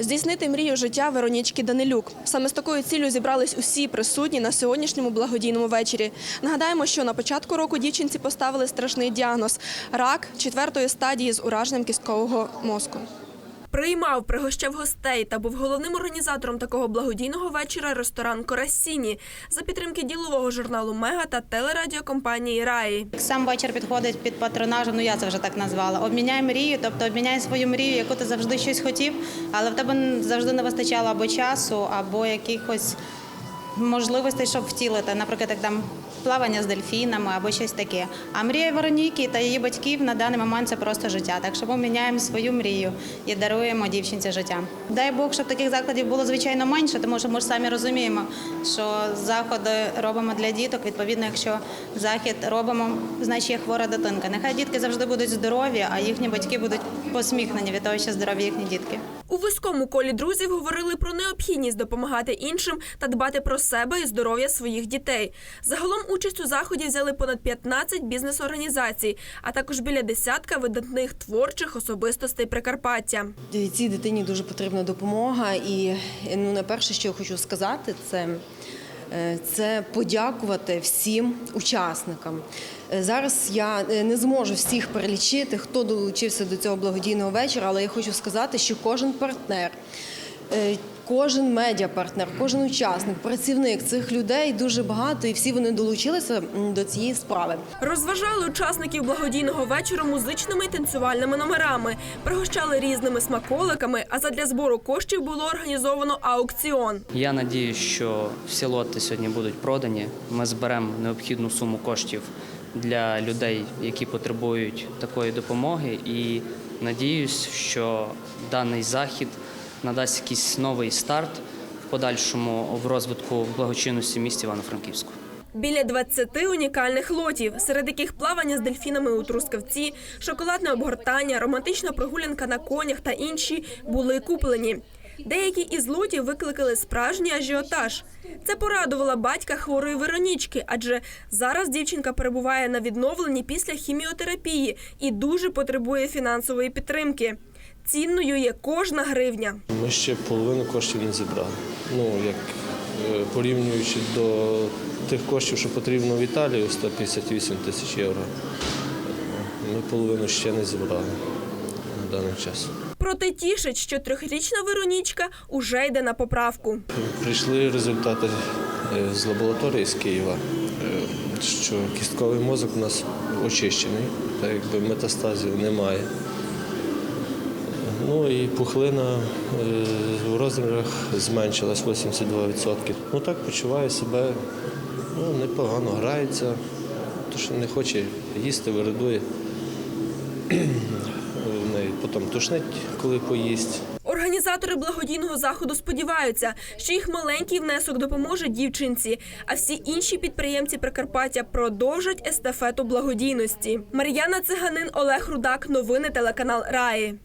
Здійснити мрію життя Веронічки Данилюк. Саме з такою ціллю зібрались усі присутні на сьогоднішньому благодійному вечорі. Нагадаємо, що на початку року дівчинці поставили страшний діагноз рак четвертої стадії з ураженням кісткового мозку. Приймав, пригощав гостей та був головним організатором такого благодійного вечора ресторан Корасіні за підтримки ділового журналу Мега та телерадіокомпанії Раї. Сам вечір підходить під патронажем, ну я це вже так назвала. Обміняй мрію, тобто обміняй свою мрію, яку ти завжди щось хотів, але в тебе завжди не вистачало або часу, або якихось можливостей, щоб втілити. Наприклад, як там плавання з дельфінами або щось таке. А мрія Вероніки та її батьків на даний момент це просто життя. Так що ми міняємо свою мрію і даруємо дівчинці життя. Дай Бог, щоб таких закладів було звичайно менше, тому що ми ж самі розуміємо, що заходи робимо для діток. Відповідно, якщо захід робимо, значить є хвора дитинка. Нехай дітки завжди будуть здорові, а їхні батьки будуть посміхнені від того, що здорові їхні дітки. У вузькому колі друзів говорили про необхідність допомагати іншим та дбати про себе і здоров'я своїх дітей. Загалом участь у заході взяли понад 15 бізнес-організацій, а також біля десятка видатних творчих особистостей Прикарпаття. Цій дитині дуже потрібна допомога, і ну, найперше, що я хочу сказати, це. е, Це подякувати всім учасникам. Е, Зараз я е, не зможу всіх перелічити, хто долучився до цього благодійного вечора, але я хочу сказати, що кожен партнер, кожен медіапартнер, кожен учасник, працівник цих людей дуже багато, і всі вони долучилися до цієї справи. Розважали учасників благодійного вечора музичними і танцювальними номерами, пригощали різними смаколиками. А задля збору коштів було організовано аукціон. Я надію, що всі лоти сьогодні будуть продані. Ми зберемо необхідну суму коштів для людей, які потребують такої допомоги. І надіюсь, що даний захід надасть якийсь новий старт в подальшому в розвитку благочинності в місті Івано-Франківську. Біля 20 унікальних лотів, серед яких плавання з дельфінами у Трускавці, шоколадне обгортання, романтична прогулянка на конях та інші були куплені. Деякі із лотів викликали справжній ажіотаж. Це порадувала батька хворої Веронічки, адже зараз дівчинка перебуває на відновленні після хіміотерапії і дуже потребує фінансової підтримки. Цінною є кожна гривня. Ми ще половину коштів не зібрали. Ну, як е, порівнюючи до тих коштів, що потрібно в Італії, 158 тисяч євро. Ми половину ще не зібрали на даний час. Проте тішить, що трьохрічна Веронічка уже йде на поправку. Прийшли результати е, з лабораторії з Києва, е, що кістковий мозок у нас очищений, так якби метастазів немає. Ну і пухлина е, в розмірах зменшилась 82%. Ну так почуває себе ну, непогано, грається, то що не хоче їсти, вирадує. В неї потім тушнить, коли поїсть. Організатори благодійного заходу сподіваються, що їх маленький внесок допоможе дівчинці, а всі інші підприємці Прикарпаття продовжать естафету благодійності. Мар'яна Циганин, Олег Рудак. Новини телеканал Раї.